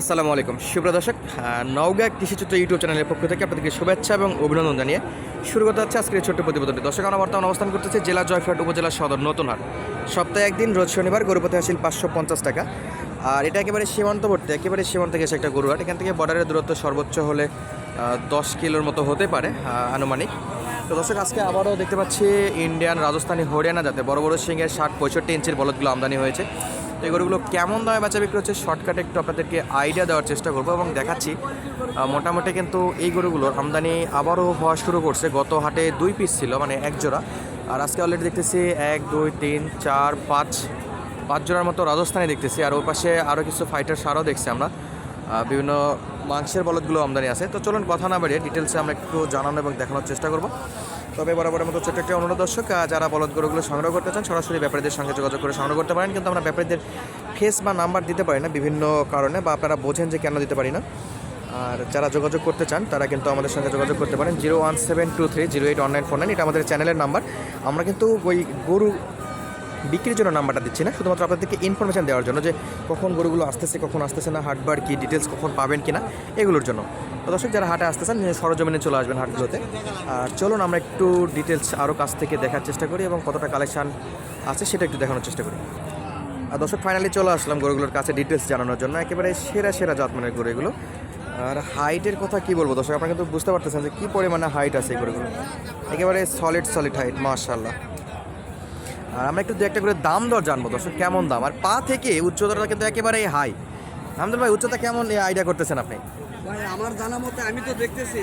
আসসালামু আলাইকুম। সুপ্রিয় দর্শক আহ, নওগাঁ কৃষিচিত্র ইউটিউব চ্যানেলের পক্ষ থেকে আপনাদেরকে শুভেচ্ছা এবং অভিনন্দন জানিয়ে শুরু করতে হচ্ছে আজকের ছোট্ট প্রতিবেদনটি। দর্শক আমরা বর্তমান অবস্থান করতেছি জেলা জয়ফ্রাট উপজেলা সদর নতুন হাট সপ্তাহে একদিন রোজ শনিবার গরুপতি হাসিল পাঁচশো পঞ্চাশ টাকা। আর এটা একেবারে সীমান্তবর্তী একেবারে সীমান্ত গেছে একটা গরু হাট। এখান থেকে বর্ডারের দূরত্ব সর্বোচ্চ হলে দশ কিলোর মতো হতে পারে আনুমানিক। তো দর্শক আজকে আবারও দেখতে পাচ্ছি ইন্ডিয়ান রাজস্থানী হরিয়ানা যাতে বড় বড় সিংয়ের ষাট পঁয়ষট্টি ইঞ্চির বলদগুলো আমদানি হয়েছে। তো এই গরুগুলো কেমন দামে বেচা বিক্রি হচ্ছে শর্টকাটে একটু আপনাদেরকে আইডিয়া দেওয়ার চেষ্টা করব এবং দেখাচ্ছি। মোটামুটি কিন্তু এই গরুগুলোর আমদানি আবারও হওয়া শুরু করছে। গত হাটে দুই পিস ছিল মানে এক জোড়া আর আজকে অলরেডি দেখতেছি এক, দুই, তিন, চার, পাঁচ পাঁচ জোড়ার মতো রাজস্থানে দেখতেছি। আর ওর পাশে আরও কিছু ফাইটার সারও দেখছি আমরা। বিভিন্ন মাংসের বলদগুলো আমদানি আছে। তো চলুন কথা না বাড়িয়ে ডিটেলসে আমরা একটু জানানো এবং দেখানোর চেষ্টা করব। তবে বরাবরের মতো ছোট্ট একটি অনুরোধ দর্শক যারা বলদ গরুগুলো সংগ্রহ করতে চান, সরাসরি ব্যাপারীদের সঙ্গে যোগাযোগ করে সংগ্রহ করতে পারেন। কিন্তু আমরা ব্যাপারীদের ফেস বা নাম্বার দিতে পারি না বিভিন্ন কারণে বা আপনারা বোঝেন যে কেন দিতে পারি না। আর যারা যোগাযোগ করতে চান, তারা কিন্তু আমাদের সঙ্গে যোগাযোগ করতে পারেন। Zero one seven two three zero eight online phone nine, এটা আমাদের চ্যানেলের নাম্বার আমরা কিন্তু ওই গরু বিক্রির জন্য নাম্বারটা দিচ্ছি না। শুধুমাত্র আপনাদেরকে ইনফরমেশন দেওয়ার জন্য যে কখন গরুগুলো আসতেছে, কখন আসতেছে না, হাটবার কি ডিটেলস কখন পাবেন কিনা, এগুলোর জন্য। তো দর্শক, যারা হাটে আসতেছেন সরজমিনে চলে আসবেন হাটগুলোতে। আর চলুন, আমরা একটু ডিটেলস আরও কাছ থেকে দেখার চেষ্টা করি এবং কতটা কালেকশান আছে সেটা একটু দেখানোর চেষ্টা করি। আর দর্শক ফাইনালি চলে আসলাম গরুগুলোর কাছে ডিটেলস জানানোর জন্য। একেবারে সেরা সেরা জাতমানের গরু এগুলো আর হাইটের কথা কি বলব? দর্শক, আপনারা কিন্তু বুঝতে পারতেছেন যে কী পরিমাণে হাইট আছে এই গরুগুলো একেবারে সলিড সলিড হাইট মাশাল্লাহ আর আমরা একটু দু একটা করে দাম দর জানব দর্শক কেমন দাম? আর পা থেকে উচ্চতাটা কিন্তু একেবারেই হাই আমাদের ভাই উচ্চতা কেমন আইডিয়া করতেছেন আপনি? ভাই আমার জানা মতে আমি তো দেখতেছি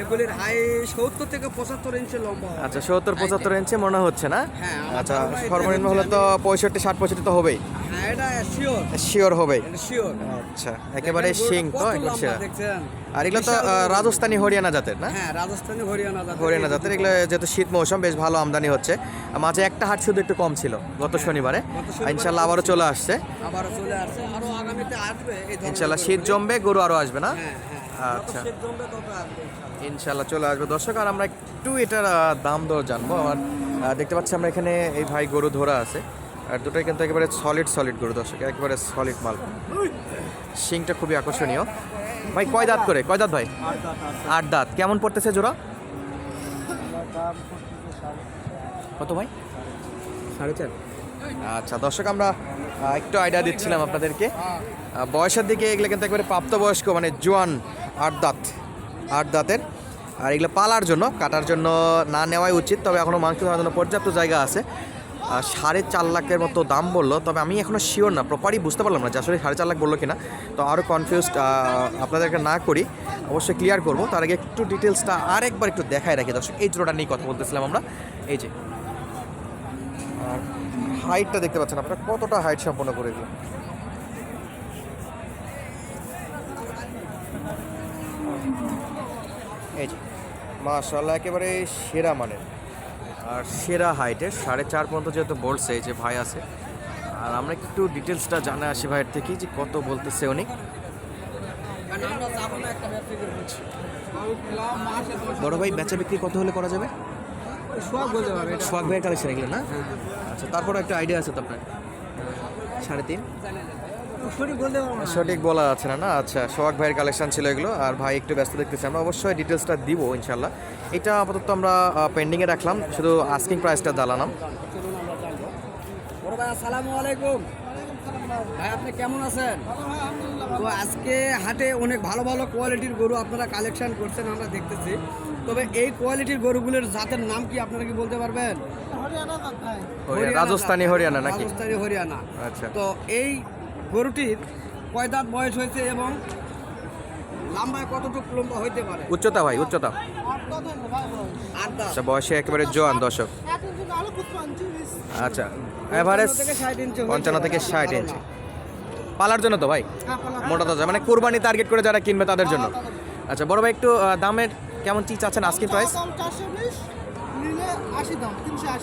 এগুলির হাই সত্তর থেকে পঁচাত্তর ইঞ্চি লম্বা আচ্ছা সত্তর পঁচাত্তর ইঞ্চি মনে হচ্ছে না? হ্যাঁ, আচ্ছা সর্বনিম্ন হলে তো পঁয়ষট্টি ষাট পঁয়ষট্টি তো হবেই। এটা শিওর শিওর আচ্ছা একেবারে শিং তো। আর এগুলো তো রাজস্থানী হরিয়ানা জাতের না? হ্যাঁ রাজস্থানী হরিয়ানা জাতের। হরিয়ানা জাতের। এগুলো যেহেতু শীত মৌসুম বেশ ভালো আমদানি হচ্ছে। মাঝে একটা হাট শুধু একটু কম ছিল গত শনিবারে। শনিবারে ইনশাল্লাহ আবারও চলে আসছে। আবারও চলে আসছে। আরও আগামীতে আসবে ইনশাল্লাহ শীত জমবে গরু আরও আসবে না? হ্যাঁ হ্যাঁ আচ্ছা। ইনশাল্লাহ। চলে আসবে। দর্শক আর আমরা একটু এটার দাম দর জানব। আর দেখতে পাচ্ছি আমরা এখানে এই ভাই গরু ধরা আছে। আর দুটোই কিন্তু একেবারে সলিড সলিড গরু দর্শক একেবারে সলিড মাল। শিংটা খুবই আকর্ষণীয়। ভাই কয় দাঁত করে? কয় দাঁত ভাই? আট দাঁত। কেমন পড়তেছে জোড়া? কত ভাই? সাড়ে চার। আচ্ছা দর্শক আমরা একটু আইডিয়া দিচ্ছিলাম আপনাদেরকে। বয়সের দিকে এগুলো কিন্তু একবারে প্রাপ্তবয়স্ক মানে জোয়ান আট দাঁত আট দাঁতের। আর এগুলো পালার জন্য কাটার জন্য না নেওয়াই উচিত তবে এখনও মাংস ধরার জন্য পর্যাপ্ত জায়গা আছে। সাড়ে চার লাখের মতো দাম বলল, তবে আমি এখনও শিওর না প্রপারই বুঝতে পারলাম না যে আসলে সাড়ে চার লাখ বলল কিনা। তো আরও কনফিউজড আপনাদেরকে না করি, অবশ্যই ক্লিয়ার করব। তার আগে একটু ডিটেলসটা আরেকবার একটু দেখায় রাখি, দর্শক, এই জোড়াটা নিয়ে কথা বলতেছিলাম আমরা। এই যে, আর হাইটটা দেখতে পাচ্ছেন আপনারা, কতটা হাইট সম্পন্ন করে দিল এই যে মাশাল্লাহ একেবারে সেরা মানের। আর সেরা হাইটের সাড়ে চার পর্যন্ত যেহেতু বলছে এই যে ভাই আছে আর আমরা একটু ডিটেলসটা জানা আসি ভাইয়ের থেকে যে কত বলতেছে উনি। কারণ আমরা যাব না একটা ব্যবসা করে বলছি বড় ভাই বেচা বিক্রি কত হলে করা যাবে? সব বলতে পারবে সোয়াগ ভাইয়ের কালেকশন এগুলো না? আচ্ছা তারপরে একটা আইডিয়া আছে তো আপনার। সাড়ে তিন। সঠিক বলতে সঠিক বলা আছে না না? আচ্ছা সোহাগ ভাইয়ের কালেকশন ছিল এগুলো। আর ভাই একটু ব্যস্ত দেখতেছি আমরা। অবশ্যই ডিটেলসটা দিব ইনশাল্লাহ এটা আপাতত আমরা পেন্ডিংয়ে রাখলাম। শুধু আস্কিং প্রাইসটা দালানাম চলুন আমরা জানব। বড় ভাই আসসালামু আলাইকুম। ভাই আপনি কেমন আছেন? তো আজকে হাটে অনেক ভালো ভালো কোয়ালিটির গরু আপনারা কালেকশন করছেন আমরা দেখতেছি। তবে এই কোয়ালিটির গরুগুলোর জাতের নাম কি আপনারা কি বলতে পারবেন? রাজস্থানী হরিয়ানা নাকি? রাজস্থানী হরিয়ানা। আচ্ছা। তো এই গরুটির কয় দাঁত বয়স হয়েছে এবং লম্বায় কতটুকু লম্বা হইতে পারে? উচ্চতা ভাই উচ্চতা। আচ্ছা বয়সে একেবারে জোয়ান দর্শক। আচ্ছা এভারেজ থেকে 60 ইঞ্চি হইতে পঞ্চান্ন থেকে। ষাট ইঞ্চি। পালার জন্য তো ভাই? মোটা তাজা মানে কোরবানি টার্গেট করে যারা কিনবে তাদের জন্য। আচ্ছা বড় ভাই একটু দামের কেমন চিজ আছেন আজকে প্রাইস?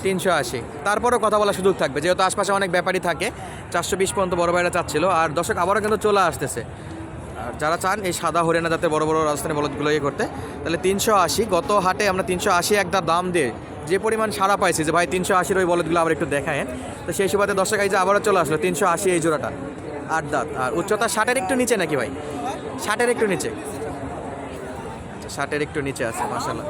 তিনশো আশি। তারপরেও কথা বলার সুযোগ থাকবে, যেহেতু আশপাশে অনেক ব্যাপারই থাকে। চারশো বিশ পর্যন্ত বড় ভাইরা চাচ্ছিল, আর দর্শক আবারও কিন্তু চলে আসতেছে। আর যারা চান এই সাদা হরিয়ানা যাতে বড় বড় রাজস্থানী বলদগুলো ইয়ে করতে, তাহলে তিনশো আশি, গত হাটে আমরা তিনশো আশি একটা দাম দিয়ে যে পরিমাণ সারা পাইছি, যে ভাই তিনশো আশির ওই বলদগুলো আবার একটু দেখায় তো সেই সুবাদে দর্শক এই যে আবারও চলে আসলো, তিনশো আশি এই জোড়াটা, আট দাঁত। আর উচ্চতা ষাটের একটু নিচে নাকি ভাই? ষাটের একটু নিচে। আচ্ছা ষাটের একটু নিচে আছে মাসাল্লাহ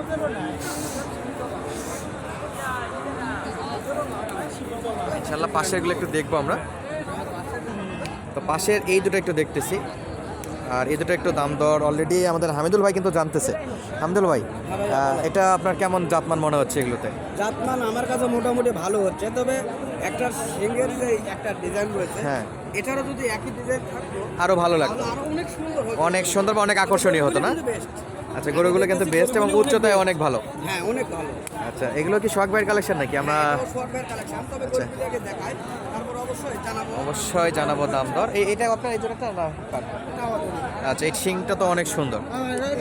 ইনশাল্লাহ পাশেরগুলো একটু দেখব আমরা। তো পাশের এই দুটো একটু দেখতেছি। আর এই দুটো একটু দাম দর অলরেডি আমাদের হামিদুল ভাই কিন্তু জানতেছে। হামিদুল ভাই এটা আপনার কেমন জাতমান মনে হচ্ছে এগুলোতে? জাতমান আমার কাছে মোটামুটি ভালো হচ্ছে তবে একটা সিঙ্গের যে একটা ডিজাইন রয়েছে হ্যাঁ। এটারও যদি একই ডিজাইন থাকতো আরও ভালো লাগতো। আরও অনেক সুন্দর অনেক সুন্দর বা অনেক আকর্ষণীয় হতো না? আচ্ছা গরুগুলো কিন্তু বেস্ট এবং উচ্চতায় অনেক ভালো। হ্যাঁ অনেক ভালো। আচ্ছা এগুলো কি শখ ভাইয়ের কালেকশন নাকি? আমরা তবে আচ্ছা। আগে দেখাই তারপর অবশ্যই জানাব। অবশ্যই জানাব দাম দর। এই এটা আপনার এই জোড়াটা না। আচ্ছা এই শিংটা তো অনেক সুন্দর।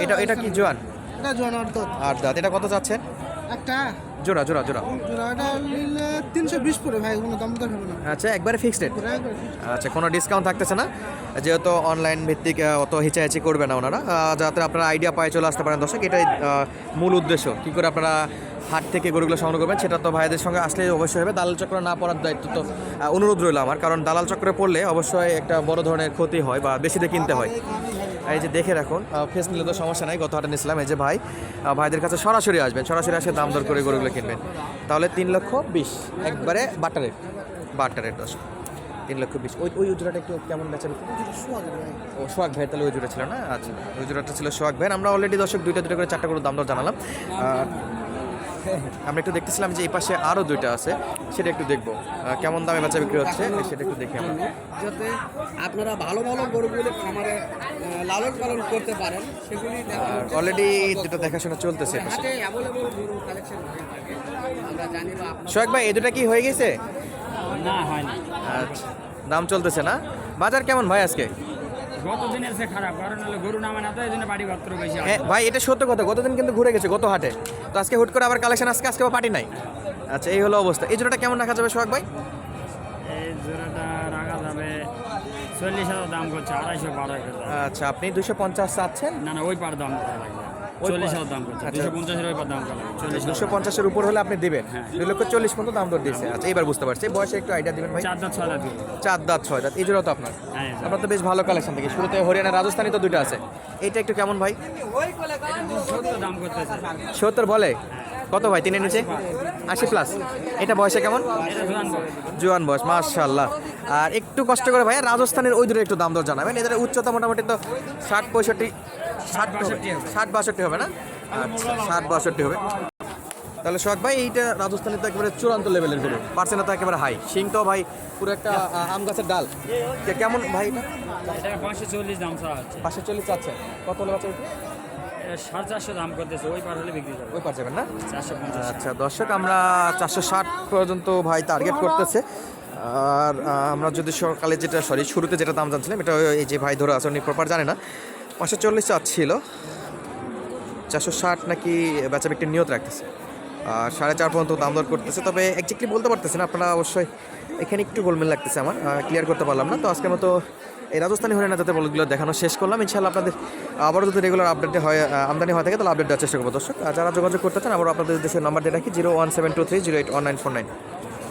এটা এটা কি জোয়ান? এটা জোয়ানার দুধ আর দাঁত এটা কত চাচ্ছেন? একটা। জোড়া জোড়া জোড়া। নিলে তিনশো বিশ পড়ে ভাই কোনো দাম দর হবে না। আচ্ছা একবারে ফিক্সড রেট। আচ্ছা কোনো ডিসকাউন্ট থাকতেছে না? যেহেতু অনলাইন ভিত্তিক অত হিচাহিচি করবে না ওনারা। যাতে আপনারা আইডিয়া পায়ে চলে আসতে পারেন দর্শক এটাই মূল উদ্দেশ্য। কী করে আপনারা হাট থেকে গরুগুলো সংগ্রহ করবেন সেটা তো ভাইদের সঙ্গে আসলে অবশ্যই হবে। দালাল চক্র না পড়ার দায়িত্ব তো অনুরোধ রইল আমার। কারণ দালাল চক্রে পড়লে অবশ্যই একটা বড় ধরনের ক্ষতি হয় বা বেশি দিয়ে কিনতে হয়। এই যে দেখে রাখুন ফেস নিলে তো সমস্যা নাই গত হাটে নিয়েছিলাম। এই যে ভাই ভাইদের কাছে সরাসরি আসবেন সরাসরি আসে দাম দর করে গরুগুলো কিনবেন। তাহলে তিন লক্ষ বিশ একবারে বাটার রেট। রেট দশ। তিন লক্ষ বিশ। ওই ওই উজরাটা একটু কেমন বেচা বিক্রি? ও সোহাগ ভাই তাহলে ওই জোড়া ছিল না? আচ্ছা ওই জোড়াটা ছিল সোহাগ ভাই। আমরা অলরেডি দর্শক দুইটা দুটো করে চারটা করে দাম দর জানালাম। আর আমরা একটু দেখতেছিলাম যে এই পাশে আরও দুইটা আছে। সেটা একটু দেখব। কেমন দামে বেচা বিক্রি হচ্ছে সেটা একটু দেখি আমরা। যাতে আপনারা ভালো ভালো গরুগুলি খামারে লালন পালন করতে পারেন সেগুলি অলরেডি দুটো দেখাশোনা চলতেছে সোহাগ ভাই এই দুটা কি হয়ে গেছে? না হয়নি আচ্ছা দাম চলতেছে না। বাজার কেমন ভাই আজকে? গত সে খারাপ কারণ হলো গরু নামে না তো এই জন্য বাড়ি পত্র বেশি হ্যাঁ ভাই এটা সত্য কথা গতদিন কিন্তু ঘুরে গেছে গত হাটে। তো আজকে হুট করে আবার কালেকশন আজকে আজকে পার্টি নাই। আচ্ছা এই হলো অবস্থা। এই জোড়াটা কেমন রাখা যাবে সোহাগ ভাই? এই জোড়াটা রাখা যাবে চল্লিশ হাজার দাম করছে আড়াইশো বারো আচ্ছা আপনি দুশো পঞ্চাশ চাচ্ছেন? না না ওই পার দাম লাগবে। চল্লিশ হাজার দাম আচ্ছা। দুশো পঞ্চাশের ওই দাম চল্লিশ দুশো পঞ্চাশের উপর হলে আপনি দিবেন। দুই লক্ষ চল্লিশ পর্যন্ত দাম দর দিয়েছে। আচ্ছা এবার বুঝতে পারছি। বয়সে একটু আইডিয়া দিবেন ভাই। চার দাঁত ছয় দাঁত। চার দাঁত ছয় দাঁত। এই জোড়া তো আপনার। হ্যাঁ আপনার তো বেশ ভালো কালেকশন থেকে শুরুতে হরিয়ানা রাজস্থানি তো দুটো আছে। এইটা একটু কেমন ভাই? সত্তর বলে? কত ভাই? তিনের নিচে? আশি প্লাস এটা বয়সে কেমন? এটা জোয়ান বয়স। মার্শাল্লাহ আর একটু কষ্ট করে ভাইয়া রাজস্থানের ওই দূরে একটু দাম দর জানাবেন। এদের উচ্চতা মোটামুটি তো ষাট পঁয়ষট্টি ষাট বাষট্টি হবে। ষাট বাষট্টি হবে না? আচ্ছা ষাট বাষট্টি হবে। তাহলে সোহাগ ভাই এইটা রাজস্থানে তো একেবারে চূড়ান্ত লেভেলের গরু। পার্সেন্ট তো একেবারে হাই সিং তো ভাই পুরো একটা আম গাছের ডাল। কেমন ভাই এটা? পাঁচশো চল্লিশ দাম হচ্ছে পাশে চল্লিশ চাচ্ছে কত হলে বাচ্চা সাড়ে চারশো দাম করতেছে ওই পার হলে বিক্রি করবে। ওই পার যাবেন না? চারশো পঞ্চাশ। আচ্ছা দর্শক আমরা চারশো ষাট পর্যন্ত ভাই টার্গেট করতেছে। আর আমরা যদি সকালে যেটা সরি শুরুতে যেটা দাম জানছিলাম এটা এই যে ভাই ধরে আছে উনি প্রপার জানে না। পাঁচশো চল্লিশ চাচ্ছিল চারশো ষাট নাকি বেচা বিক্রির নিয়ত রাখতেছে। আর সাড়ে চার পর্যন্ত দাম দর করতেছে। তবে একজাক্টলি বলতে পারতেছেন আপনারা অবশ্যই এখানে একটু গোলমেল লাগতেছে আমার ক্লিয়ার করতে পারলাম না। তো আজকের মতো এই রাজস্থানী হরিয়ানা যাতে বলগুলো দেখানো শেষ করলাম। ইনশাল্লাহ আপনাদের আবারও যদি রেগুলার আপডেট হয় আমদানি হয় থাকে, তাহলে আপডেট দেওয়ার চেষ্টা করব। দর্শক যারা যোগাযোগ করতে চান আবার আপনাদের দেশের নাম্বার দিয়ে রাখি zero one seven two three zero eight one nine four nine